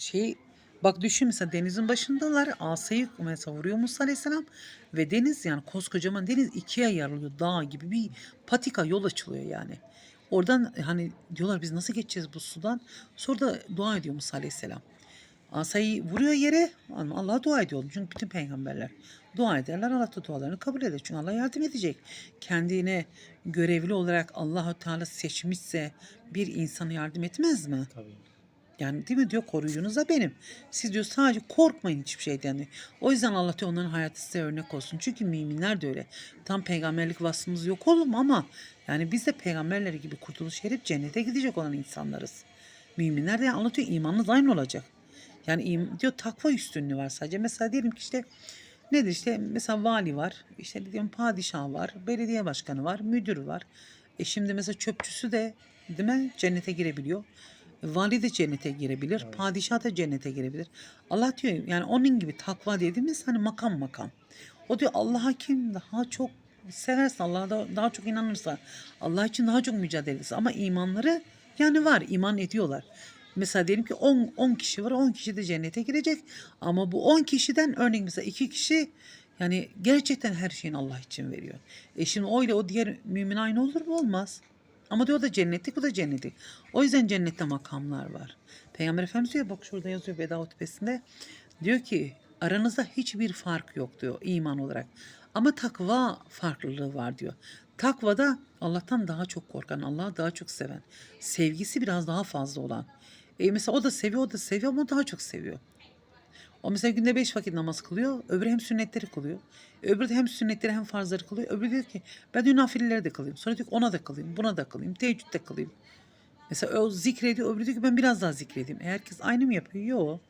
şey bak düşün mesela denizin başındalar. Asayı mesela vuruyor Musa Aleyhisselam ve deniz yani koskocaman deniz ikiye yarılıyor. Dağ gibi bir patika yol açılıyor yani. Oradan hani diyorlar biz nasıl geçeceğiz bu sudan? Sonra da dua ediyor Musa Aleyhisselam. Asayı vuruyor yere Allah'a dua ediyor. Çünkü bütün peygamberler dua ederler. Allah da dualarını kabul eder. Çünkü Allah yardım edecek. Kendine görevli olarak Allahu Teala seçmişse bir insana yardım etmez mi? Tabii. Yani değil mi diyor koruyucunuz da benim. Siz diyor sadece korkmayın hiçbir şeyden diyor. O yüzden Allah diyor onların hayatı size örnek olsun. Çünkü müminler de öyle. Tam peygamberlik vasfımız yok oğlum ama yani biz de peygamberleri gibi kurtuluş erip cennete gidecek olan insanlarız. Müminler de anlatıyor imanınız aynı olacak. Yani diyor takva üstünlüğü var sadece. Mesela diyelim ki işte nedir işte mesela vali var, işte diyorum padişah var, belediye başkanı var, müdür var. E şimdi mesela çöpçüsü de değil mi cennete girebiliyor. Vali de cennete girebilir, padişah da cennete girebilir. Allah diyor yani onun gibi takva dediğimiz hani makam makam. O diyor Allah'a kim daha çok severse, Allah'a da daha çok inanırsa, Allah için daha çok mücadele ederse ama imanları yani var, iman ediyorlar. Mesela diyelim ki 10 10 kişi var, 10 kişi de cennete girecek. Ama bu 10 kişiden örneğin mesela 2 kişi yani gerçekten her şeyin Allah için veriyor. E şimdi o ile o diğer mümin aynı olur mu? Olmaz. Ama diyor da cennetlik, bu da cennetlik. O yüzden cennette makamlar var. Peygamber Efendimiz diyor bak şurada yazıyor Veda hutbesinde. Diyor ki aranızda hiçbir fark yok diyor iman olarak. Ama takva farklılığı var diyor. Takvada Allah'tan daha çok korkan, Allah'ı daha çok seven, sevgisi biraz daha fazla olan. E mesela o da seviyor, o da seviyor ama daha çok seviyor. O mesela günde beş vakit namaz kılıyor. Öbürü hem sünnetleri kılıyor. Öbürü de hem sünnetleri hem farzları kılıyor. Öbürü diyor ki ben diyor nafileleri de kılayım. Sonra diyor ki ona da kılayım, buna da kılayım, teheccüd de kılayım. Mesela o zikrediyor, öbürü diyor ki ben biraz daha zikredeyim. E herkes aynı mı yapıyor? Yok.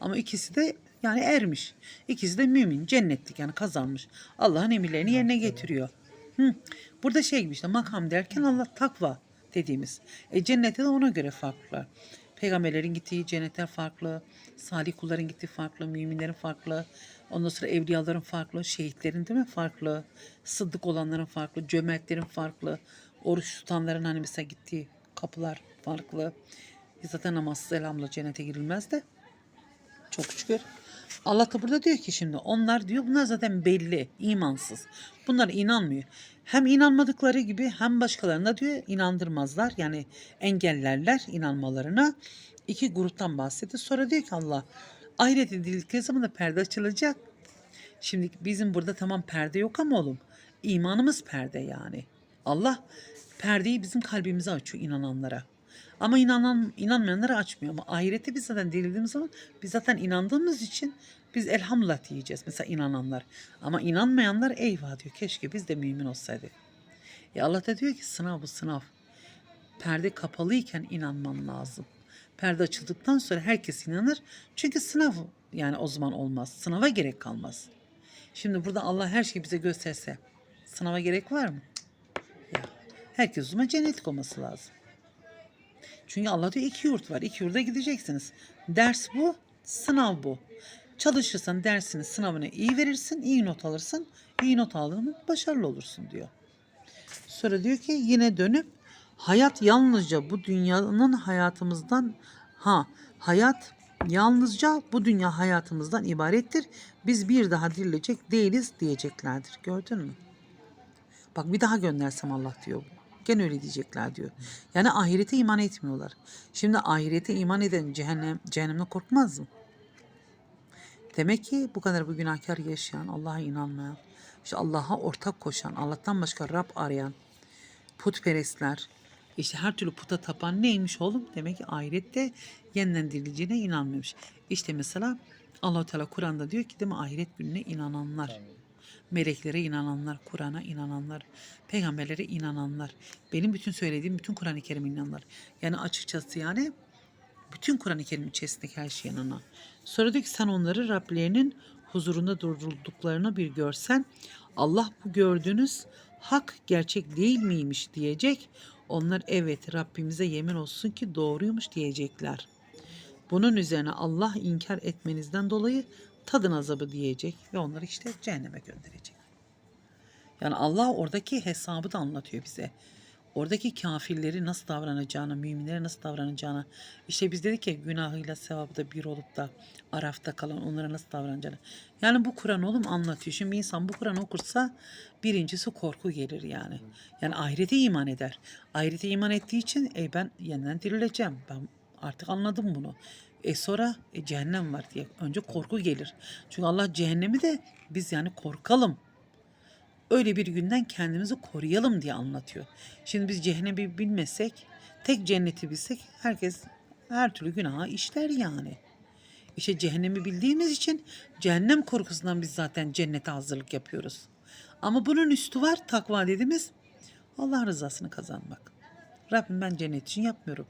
Ama ikisi de yani ermiş. İkisi de mümin, cennetlik yani kazanmış. Allah'ın emirlerini yerine getiriyor. Hı. Burada şey gibi işte makam derken Allah takva dediğimiz. E cennette de ona göre farklılar. Peygamberlerin gittiği cennetler farklı. Salih kulların gittiği farklı. Müminlerin farklı. Ondan sonra evliyaların farklı. Şehitlerin değil mi farklı. Sıddık olanların farklı. Cömertlerin farklı. Oruç tutanların hani mesela gittiği kapılar farklı. Zaten namazsız elhamdülillah cennete girilmez de. Çok şükür. Allah da burada diyor ki şimdi onlar diyor bunlar zaten belli imansız. Bunlar inanmıyor. Hem inanmadıkları gibi hem başkalarına diyor inandırmazlar. Yani engellerler inanmalarına. İki gruptan bahsediyor. Sonra diyor ki Allah ahiret edildikleri zaman da perde açılacak. Şimdi bizim burada tamam perde yok ama oğlum imanımız perde yani. Allah perdeyi bizim kalbimize açıyor inananlara. Ama inanan inanmayanlara açmıyor. Ama ahirette biz zaten dirildiğimiz zaman biz zaten inandığımız için biz elhamdülillah diyeceğiz mesela inananlar. Ama inanmayanlar eyvah diyor keşke biz de mümin olsaydık. Ya Allah da diyor ki sınav bu sınav. Perde kapalıyken inanman lazım. Perde açıldıktan sonra herkes inanır. Çünkü sınav yani o zaman olmaz. Sınava gerek kalmaz. Şimdi burada Allah her şeyi bize gösterse sınava gerek var mı? Ya herkes o zaman cennetlik olması lazım. Çünkü Allah diyor iki yurt var. İki yurda gideceksiniz. Ders bu, sınav bu. Çalışırsan dersini, sınavını iyi verirsin, iyi not alırsın. İyi not aldın mı başarılı olursun diyor. Sonra diyor ki yine dönüp hayat yalnızca bu dünyanın hayatımızdan ha hayat yalnızca bu dünya hayatımızdan ibarettir. Biz bir daha dirilecek değiliz diyeceklerdir. Gördün mü? Bak bir daha göndersem Allah diyor. Gene öyle diyecekler diyor. Yani ahirete iman etmiyorlar. Şimdi ahirete iman eden cehennem, cehennemden korkmaz mı? Demek ki bu kadar bu günahkar yaşayan, Allah'a inanmayan, işte Allah'a ortak koşan, Allah'tan başka Rab arayan, putperestler, işte her türlü puta tapan neymiş oğlum? Demek ki ahirette yeniden dirileceğine inanmıyormuş. İşte mesela allah Teala Kur'an'da diyor ki değil mi ahiret gününe inananlar. Meleklere inananlar, Kur'an'a inananlar, peygamberlere inananlar. Benim bütün söylediğim bütün Kur'an-ı Kerim'e inananlar. Yani açıkçası yani bütün Kur'an-ı Kerim içerisindeki her şeye inanan. Sonra diyor ki sen onları Rablerinin huzurunda durdurduklarını bir görsen Allah bu gördüğünüz hak gerçek değil miymiş diyecek. Onlar evet Rabbimize yemin olsun ki doğruymuş diyecekler. Bunun üzerine Allah inkar etmenizden dolayı tadın azabı diyecek ve onları işte cehenneme gönderecek. Yani Allah oradaki hesabı da anlatıyor bize. oradaki kafirleri nasıl davranacağını, müminlere nasıl davranacağını. İşte biz dedik ya günahıyla sevabı da bir olup da arafta kalan onlara nasıl davranacağını. Yani bu Kur'an oğlum anlatıyor. Şimdi bir insan bu Kur'an okursa birincisi korku gelir yani. Yani ahirete iman eder. Ahirete iman ettiği için e, ben yeniden dirileceğim. Ben artık anladım bunu. E sonra e, cehennem var diye önce korku gelir. Çünkü Allah cehennemi de biz yani korkalım öyle bir günden kendimizi koruyalım diye anlatıyor. Şimdi biz cehennemi bilmesek, tek cenneti bilsek herkes her türlü günaha işler yani. İşte cehennemi bildiğimiz için cehennem korkusundan biz zaten cennete hazırlık yapıyoruz. Ama bunun üstü var takva dediğimiz Allah rızasını kazanmak. Rabbim ben cennet için yapmıyorum.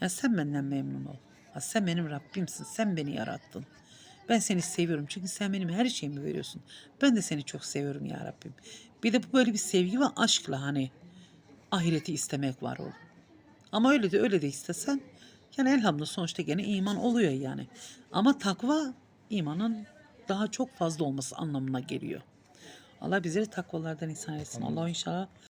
Ya sen benden memnun ol. Ha sen benim Rabbimsin. Sen beni yarattın. Ben seni seviyorum çünkü sen benim her şeyimi veriyorsun. Ben de seni çok seviyorum ya Rabbim. Bir de bu böyle bir sevgi ve aşkla hani ahireti istemek var oğlum. Ama öyle de öyle de istesen yani elhamdülillah sonuçta gene iman oluyor yani. Ama takva imanın daha çok fazla olması anlamına geliyor. Allah bizleri takvalardan insan etsin. Allah inşallah